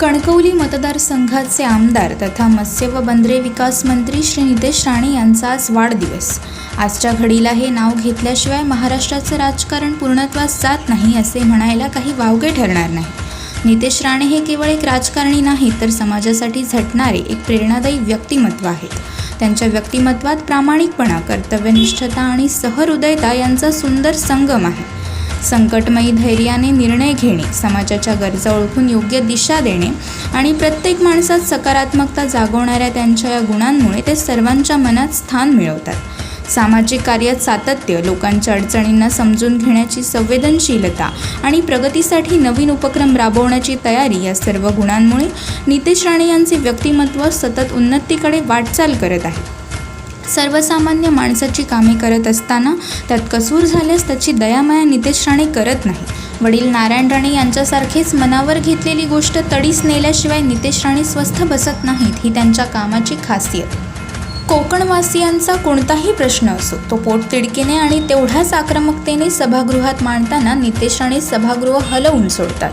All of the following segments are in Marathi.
कणकवली मतदारसंघाचे आमदार तथा मत्स्य व बंदरे विकास मंत्री श्री नितेश राणे यांचा आज वाढदिवस. आजच्या घडीला हे नाव घेतल्याशिवाय महाराष्ट्राचं राजकारण पूर्णत्वास जात नाही असे म्हणायला काही वावगे ठरणार नाही. नितेश राणे हे केवळ एक राजकारणी नाही तर समाजासाठी झटणारे एक प्रेरणादायी व्यक्तिमत्व आहेत. त्यांच्या व्यक्तिमत्वात प्रामाणिकपणा कर्तव्यनिष्ठता आणि सहृदयता यांचा सुंदर संगम आहे. संकटमयी धैर्याने निर्णय घेणे समाजाच्या गरजा ओळखून योग्य दिशा देणे आणि प्रत्येक माणसात सकारात्मकता जागवणाऱ्या त्यांच्या या गुणांमुळे ते सर्वांच्या मनात स्थान मिळवतात. सामाजिक कार्यात सातत्य लोकांच्या अडचणींना समजून घेण्याची संवेदनशीलता आणि प्रगतीसाठी नवीन उपक्रम राबवण्याची तयारी या सर्व गुणांमुळे नितेश राणे यांचे व्यक्तिमत्व सतत उन्नतीकडे वाटचाल करत आहे. सर्वसामान्य माणसाची कामे करत असताना त्यात कसूर झाल्यास त्याची दयामाया नितेश राणे करत नाही. वडील नारायण राणे यांच्यासारखेच मनावर घेतलेली गोष्ट तडीस नेल्याशिवाय नितेश राणे स्वस्थ बसत नाहीत ही त्यांच्या कामाची खासियत. कोकणवासियांचा कोणताही प्रश्न असो तो पोटतिडकीने आणि तेवढ्याच आक्रमकतेने सभागृहात मांडताना नितेश राणे सभागृह हलवून सोडतात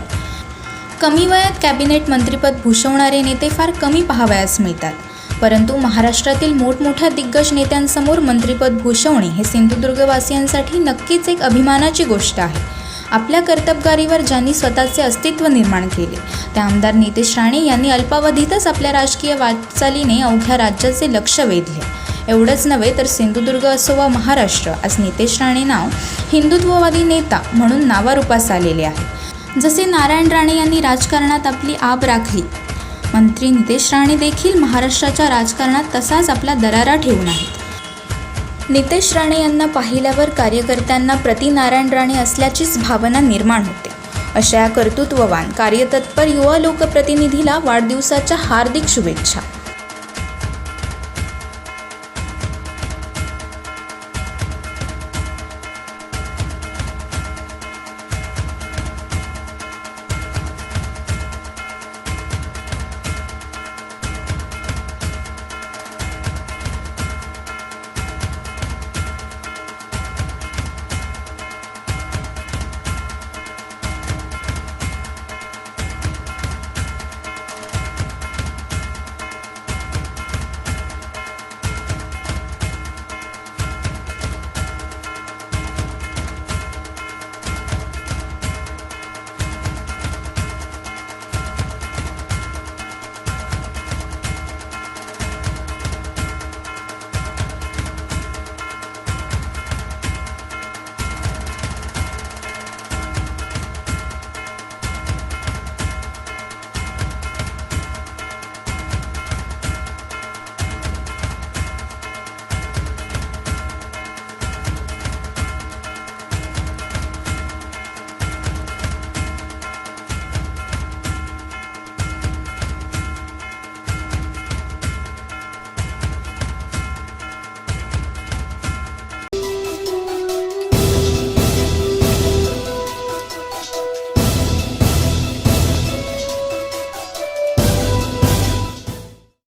कमी वयात कॅबिनेट मंत्रिपद भूषवणारे नेते फार कमी पाहावयास मिळतात. परंतु महाराष्ट्रातील मोठमोठ्या दिग्गज नेत्यांसमोर मंत्रिपद भूषवणे हे सिंधुदुर्गवासियांसाठी नक्कीच एक अभिमानाची गोष्ट आहे. आपल्या कर्तबगारीवर ज्यांनी स्वतःचे अस्तित्व निर्माण केले त्या आमदार नितेश राणे यांनी अल्पावधीतच आपल्या राजकीय वाटचालीने अवघ्या राज्याचे लक्ष वेधले. एवढंच नव्हे तर सिंधुदुर्ग असो वा महाराष्ट्र आज नितेश राणे नाव हिंदुत्ववादी नेता म्हणून नावारूपास आलेले आहे. जसे नारायण राणे यांनी राजकारणात आपली आब राखली मंत्री नितेश राणे देखील महाराष्ट्राच्या राजकारणात तसाच आपला दरारा ठेवून आहेत. नितेश राणे यांना पाहिल्यावर कार्यकर्त्यांना प्रति नारायण राणे असल्याचीच भावना निर्माण होते. अशा या कर्तृत्ववान कार्यतत्पर युवा लोकप्रतिनिधीला वाढदिवसाच्या हार्दिक शुभेच्छा.